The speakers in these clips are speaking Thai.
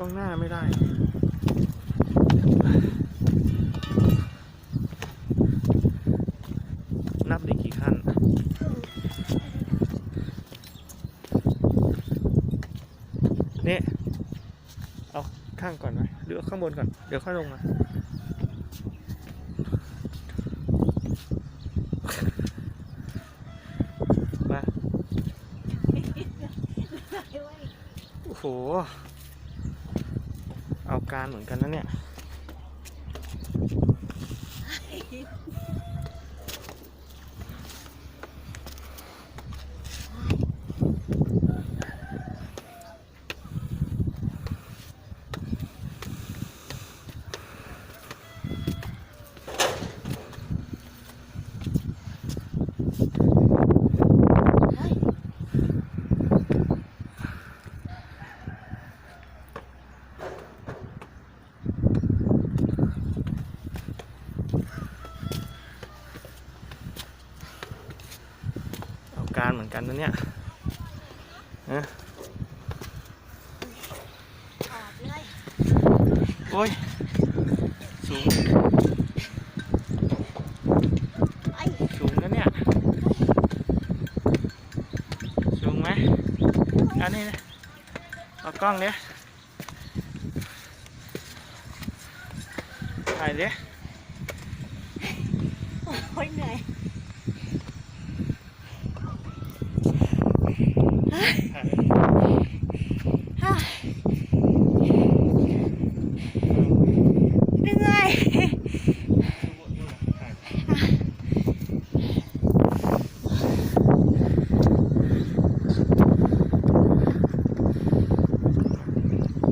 ล้องหน้าไม่ได้ นับได้กี่ขั้นนี่เอาข้างก่อนไหมหรือเอาข้างบนก่อน เดี๋ยวค่อยลงมามาโอ้โห เอาการเหมือนกันนะเนี่ย การเหมือนกันนะเนี่ยนะโอ้ย สูง สูงนะเนี่ย สูงไหมอันนี้นะเอากล้องเนี้ยถ่ายเนี้ยโอ้ยเหนื่อย ฮ่าเหนื่อย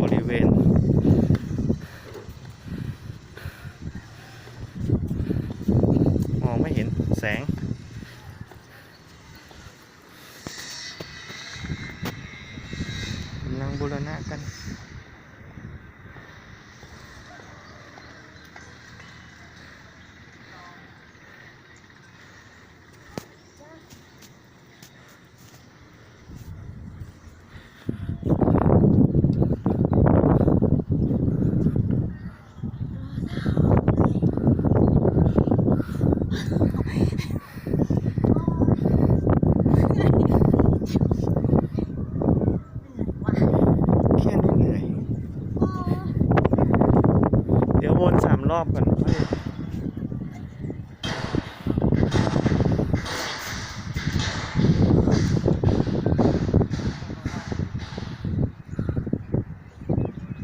บริเวณ มองไม่เห็น แสง กำลังบูรณะกัน แค่นี้เหนื่อย เดี๋ยววนสามรอบก่อนค่อย